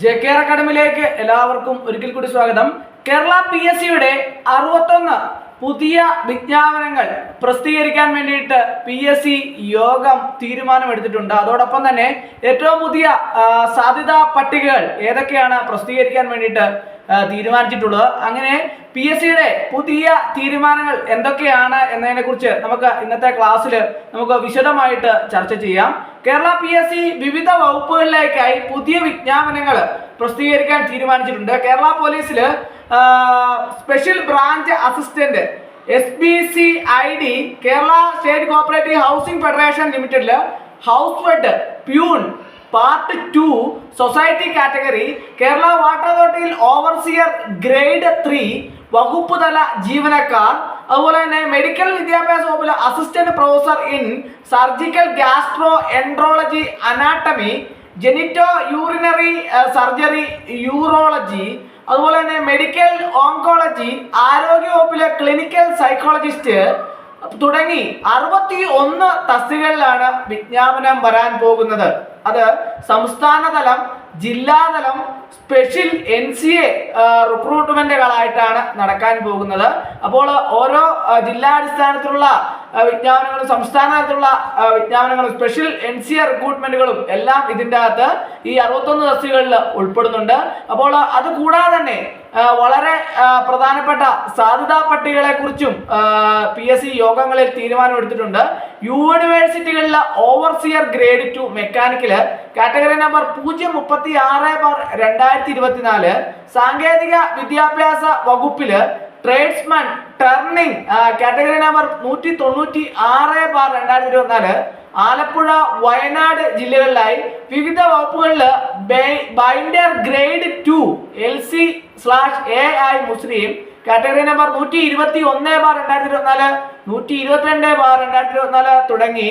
J K R അക്കാഡമിയിലേക്ക് എല്ലാവർക്കും ഒരിക്കൽ കൂടി സ്വാഗതം. കേരള പി എസ് സിയുടെ അറുപത്തൊന്ന് പുതിയ വിജ്ഞാപനങ്ങൾ പ്രസിദ്ധീകരിക്കാൻ വേണ്ടിയിട്ട് പി എസ് സി യോഗം തീരുമാനമെടുത്തിട്ടുണ്ട്. അതോടൊപ്പം തന്നെ ഏറ്റവും പുതിയ സാധ്യതാ പട്ടികകൾ ഏതൊക്കെയാണ് പ്രസിദ്ധീകരിക്കാൻ വേണ്ടിയിട്ട് തീരുമാനിച്ചിട്ടുള്ളത്. അങ്ങനെ പി എസ് സിയുടെ പുതിയ തീരുമാനങ്ങൾ എന്തൊക്കെയാണ് എന്നതിനെ കുറിച്ച് നമുക്ക് ഇന്നത്തെ ക്ലാസ്സിൽ നമുക്ക് വിശദമായിട്ട് ചർച്ച ചെയ്യാം. കേരള പി എസ് സി വിവിധ വകുപ്പുകളിലേക്കായി പുതിയ വിജ്ഞാപനങ്ങൾ പ്രസിദ്ധീകരിക്കാൻ തീരുമാനിച്ചിട്ടുണ്ട്. കേരള പോലീസിൽ special branch assistant S B C I D Kerala state cooperative housing federation ലിമിറ്റഡിൽ house fed peon part two society category Kerala water അതോറിറ്റിയിൽ overseer grade three വകുപ്പ് തല ജീവനക്കാർ അതുപോലെ തന്നെ മെഡിക്കൽ വിദ്യാഭ്യാസ വകുപ്പിലെ assistant professor in surgical gastroenterology anatomy genitourinary surgery urology അതുപോലെ തന്നെ മെഡിക്കൽ ഓങ്കോളജി ആരോഗ്യ വകുപ്പിലെ ക്ലിനിക്കൽ സൈക്കോളജിസ്റ്റ് തുടങ്ങി അറുപത്തി ഒന്ന് തസ്തികളിലാണ് വിജ്ഞാപനം വരാൻ പോകുന്നത്. അത് സംസ്ഥാന തലം ജില്ലാതലം സ്പെഷ്യൽ എൻ സി എ റിക്രൂട്ട്മെന്റുകളായിട്ടാണ് നടക്കാൻ പോകുന്നത്. അപ്പോൾ ഓരോ ജില്ലാടിസ്ഥാനത്തിലുള്ള വിജ്ഞാപനങ്ങളും സംസ്ഥാന തലത്തിലുള്ള വിജ്ഞാപനങ്ങളും സ്പെഷ്യൽ എൻ സി എ റിക്രൂട്ട്മെന്റുകളും എല്ലാം ഇതിന്റെ അകത്ത് ഈ അറുപത്തൊന്ന് തസ്തികകളിൽ ഉൾപ്പെടുന്നുണ്ട്. അപ്പോൾ അത് കൂടാതെ തന്നെ വളരെ പ്രധാനപ്പെട്ട സാധ്യതാ പട്ടികളെ കുറിച്ചും പി എസ് സി യോഗങ്ങളിൽ തീരുമാനമെടുത്തിട്ടുണ്ട്. യൂണിവേഴ്സിറ്റികളിലെ overseer grade two mechanical category number പൂജ്യം മുപ്പത്തി ആറ് ബാർ രണ്ടായിരത്തി ഇരുപത്തിനാല് സാങ്കേതിക വിദ്യാഭ്യാസ വകുപ്പിൽ ട്രേഡ്സ്മാൻ ടേർണിംഗ് കാറ്റഗറി നമ്പർ നൂറ്റി തൊണ്ണൂറ്റി ആറ് ബാർ രണ്ടായിരത്തി ഇരുപത്തിനാല് ആലപ്പുഴ വയനാട് ജില്ലകളിലായി വിവിധ വകുപ്പുകളിൽ binder grade two L C slash A ആയി മുസ്ലിം. കാറ്റഗറി നമ്പർ നൂറ്റി ഇരുപത്തി ഒന്ന് ബാർ രണ്ടായിരത്തി ഇരുപത്തിനാല് നൂറ്റി ഇരുപത്തിരണ്ട് ബാർ രണ്ടായിരത്തി ഇരുപത്തിനാല് തുടങ്ങി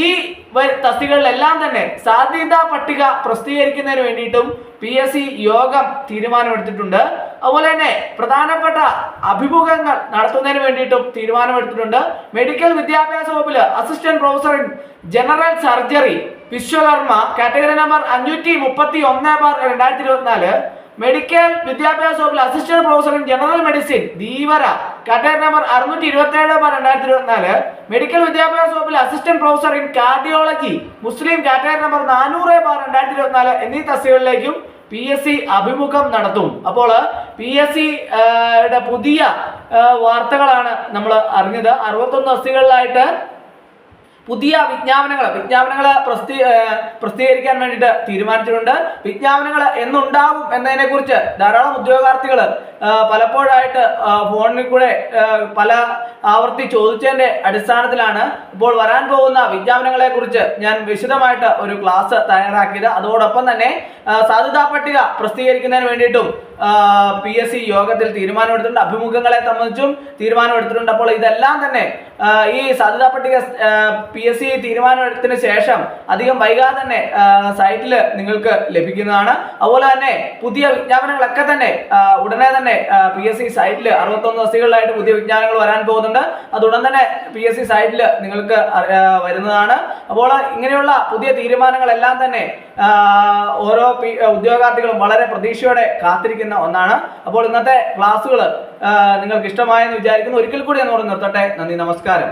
ഈ തസ്തികളിലെല്ലാം തന്നെ സാധ്യതാ പട്ടിക പ്രസിദ്ധീകരിക്കുന്നതിന് വേണ്ടിയിട്ടും പി എസ് സി യോഗം തീരുമാനമെടുത്തിട്ടുണ്ട്. അതുപോലെ തന്നെ പ്രധാനപ്പെട്ട അഭിമുഖങ്ങൾ നടത്തുന്നതിന് വേണ്ടിയിട്ടും തീരുമാനമെടുത്തിട്ടുണ്ട്. മെഡിക്കൽ വിദ്യാഭ്യാസ വകുപ്പിൽ assistant professor in general surgery Vishwakarma category number അഞ്ഞൂറ്റി മുപ്പത്തി ഒന്ന് ബാർ രണ്ടായിരത്തി ഇരുപത്തിനാല് മെഡിക്കൽ വിദ്യാഭ്യാസ വകുപ്പിൽ assistant professor in general medicine Dheevara category number അറുന്നൂറ്റി ഇരുപത്തി ഏഴ് ബാർ രണ്ടായിരത്തി ഇരുപത്തിനാല് മെഡിക്കൽ വിദ്യാഭ്യാസ വകുപ്പിൽ അസിസ്റ്റന്റ് പ്രൊഫസർ ഇൻ കാർഡിയോളജി മുസ്ലിം കാറ്റഗറി നമ്പർ നാനൂറ് ബാർ രണ്ടായിരത്തി ഇരുപത്തിനാല് എന്നീ തസ്തികകളിലേക്കും പി എസ് സി അഭിമുഖം നടത്തും. അപ്പോൾ പി എസ് സി പുതിയ വാർത്തകളാണ് നമ്മൾ അറിഞ്ഞത്. അറുപത്തൊന്ന് തസ്തികകളിലായിട്ട് പുതിയ വിജ്ഞാപനങ്ങൾ വിജ്ഞാപനങ്ങൾ പ്രസിദ്ധീ പ്രസിദ്ധീകരിക്കാൻ വേണ്ടിയിട്ട് തീരുമാനിച്ചിട്ടുണ്ട്. വിജ്ഞാപനങ്ങൾ എന്നുണ്ടാവും എന്നതിനെ കുറിച്ച് ധാരാളം ഉദ്യോഗാർത്ഥികൾ പലപ്പോഴായിട്ട് ഫോണിൽ കൂടെ പല ആവർത്തി ചോദിച്ചതിന്റെ അടിസ്ഥാനത്തിലാണ് ഇപ്പോൾ വരാൻ പോകുന്ന വിജ്ഞാപനങ്ങളെ കുറിച്ച് ഞാൻ വിശദമായിട്ട് ഒരു ക്ലാസ് തയ്യാറാക്കിയത്. അതോടൊപ്പം തന്നെ സാധ്യതാ പട്ടിക പ്രസിദ്ധീകരിക്കുന്നതിന് വേണ്ടിയിട്ടും പി എസ് സി യോഗത്തിൽ തീരുമാനമെടുത്തിട്ടുണ്ട്. അഭിമുഖങ്ങളെ സംബന്ധിച്ചും തീരുമാനമെടുത്തിട്ടുണ്ട്. അപ്പോൾ ഇതെല്ലാം തന്നെ ഈ സാധ്യതാ പട്ടിക പി എസ് സി തീരുമാനമെടുത്തതിന് ശേഷം അധികം വൈകാതെ തന്നെ സൈറ്റിൽ നിങ്ങൾക്ക് ലഭിക്കുന്നതാണ്. അതുപോലെ തന്നെ പുതിയ വിജ്ഞാപനങ്ങളൊക്കെ തന്നെ ഉടനെ തന്നെ പി എസ് സി സൈറ്റിൽ അറുപത്തൊന്ന് ദിവസങ്ങളിലായിട്ട് പുതിയ വിജ്ഞാപനങ്ങൾ വരാൻ പോകുന്നുണ്ട്. അത് ഉടൻ തന്നെ പി എസ് സി സൈറ്റിൽ നിങ്ങൾക്ക് വരുന്നതാണ്. അപ്പോൾ ഇങ്ങനെയുള്ള പുതിയ തീരുമാനങ്ങളെല്ലാം തന്നെ ഓരോ ഉദ്യോഗാർത്ഥികളും വളരെ പ്രതീക്ഷയോടെ കാത്തിരിക്കുന്ന ഒന്നാണ്. അപ്പോൾ ഇന്നത്തെ ക്ലാസ്സുകൾ നിങ്ങൾക്ക് ഇഷ്ടമായെന്ന് വിചാരിക്കുന്നു. ഒരിക്കൽ കൂടി എന്ന് പറഞ്ഞ് നിർത്തട്ടെ. നന്ദി നമസ്കാരം.